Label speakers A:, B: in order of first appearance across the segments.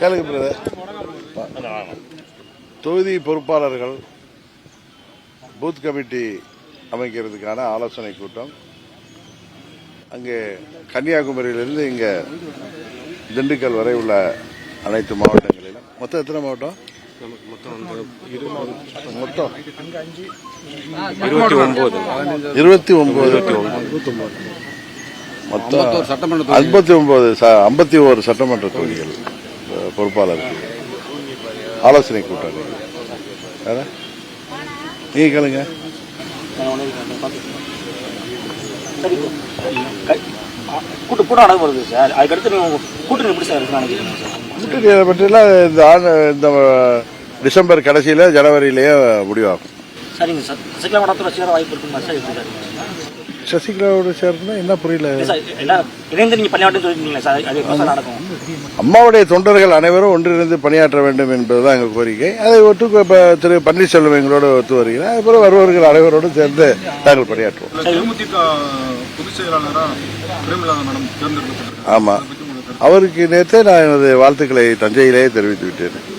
A: கேளுங்க பிரதர் தொகுதி பொறுப்பாளர்கள் பூத் கமிட்டி அமைக்கிறதுக்கான ஆலோசனை கூட்டம். அங்கே கன்னியாகுமரியிலிருந்து இங்க திண்டுக்கல் வரை உள்ள அனைத்து மாவட்டங்களிலும். மொத்தம் எத்தனை மாவட்டம்? மொத்தம்
B: இருபத்தி ஒன்பது.
A: மொத்தம்
B: சட்டமன்ற
A: ஐம்பத்தி ஒன்பது. ஐம்பத்தி ஒரு சட்டமன்ற தொகுதிகள். பொறுப்பாளருக்கு. ஆலோசனை கூட்டம் இன்னைக்கு. வேற? நீங்க கேளுங்க.
C: கூட்டு கூட்டம் வருது சார். அதுக்கடுத்து நீங்க கூட்டணி எப்படி சார் நினைக்கிறீங்க சார்?
A: கூட்டணியை பற்றிலாம் இந்த ஆண்டு இந்த டிசம்பர் கடைசியில ஜனவரியிலேயே முடிவாகும்.
C: சரிங்க சார். சசிகலா சேர வாய்ப்பு இருக்குங்களா சார்? எப்படி சார்?
A: சசிகலாவோட சேர்ந்தா என்ன புரியல?
C: இணைந்து நீங்க சார்? நடக்கும்.
A: அம்மாவுடைய தொண்டர்கள் அனைவரும் ஒன்றிணைந்து பணியாற்ற வேண்டும் என்பதுதான் எங்கள் கோரிக்கை. அதை ஒட்டு இப்ப திரு பன்னீர்செல்வம் எங்களோடு ஒத்து வருகிறார். அதுபோல வருவர்கள் அனைவரோடும் சேர்ந்து நாங்கள் பணியாற்றுவோம். ஆமா. அவருக்கு நேற்றே நான் எனது வாழ்த்துக்களை தஞ்சையிலேயே தெரிவித்து விட்டேன்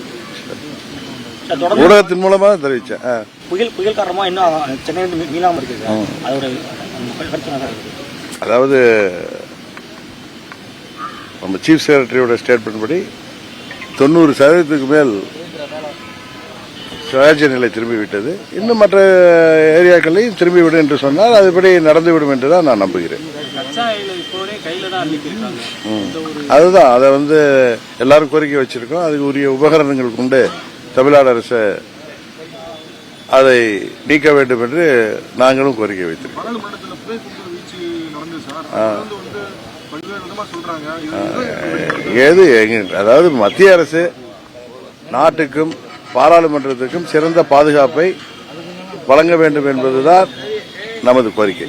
A: ஊடகத்தின் மூலமாக தெரிவித்தேன் ஆ.
C: புயல் புயல் காரணமா இன்னும் சென்னை வந்து மீ- மீளாம இருக்கு சார். அதோட இருக்குது
A: அதாவது நம்ம சீஃப் செக்ரட்டரியோட ஸ்டேட்மெண்ட் படி தொண்ணூறு சதவீதத்துக்கு மேல் சுயாட்சி நிலை திரும்பிவிட்டது. இன்னும் மற்ற ஏரியாக்களையும் திரும்பிவிடும் என்று சொன்னால் அதுபடி நடந்துவிடும் என்று தான் நான் நம்புகிறேன். அதுதான். அதை வந்து எல்லாரும் கோரிக்கை வச்சிருக்கோம். அதுக்கு உரிய உபகரணங்கள் கொண்டு தமிழ்நாடு அரசை அதை நீக்க வேண்டும் என்று நாங்களும் கோரிக்கை வைத்திருக்கோம் ஏது அதாவது மத்திய அரசு நாட்டுக்கும் பாராளுமன்றத்துக்கும் சிறந்த பாதுகாப்பை வழங்க வேண்டும் என்பதுதான் நமது கோரிக்கை.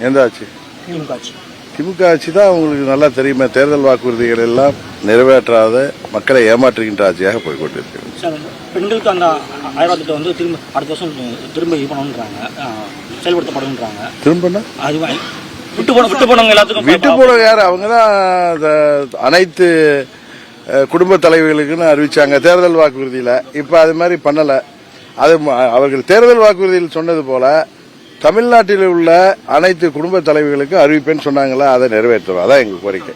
A: எந்த ஆட்சி.
C: திமுக ஆட்சி
A: தான் உங்களுக்கு நல்லா தெரியுமே. தேர்தல் வாக்குறுதிகள் எல்லாம் நிறைவேற்றாத மக்களை ஏமாற்றுகின்ற ஆட்சியாக போய்கொண்டிருக்கிறது.
C: பெண்களுக்கு அந்த ஆயிரம் திட்டம் வந்து திரும்ப அடுத்த வருஷம் திரும்ப இது பண்ணணுன்றாங்க. ஆஹ், செயல்படுத்தப்படுன்றாங்க
A: திரும்பினா?
C: அது விட்டு போன விட்டு போனவங்க எல்லாத்துக்கும்
A: விட்டு போன யார்? அவங்க தான் அனைத்து குடும்ப தலைவிகளுக்குன்னு அறிவிச்சாங்க தேர்தல் வாக்குறுதியில. இப்ப அது மாதிரி பண்ணல. அது அவர்கள் தேர்தல் வாக்குறுதியில் சொன்னது போல தமிழ்நாட்டில் உள்ள அனைத்து குடும்ப தலைவர்களுக்கு அறிவிப்பேன்னு சொன்னாங்களா அதை நிறைவேற்றுவோம் அதான் எங்க கோரிக்கை.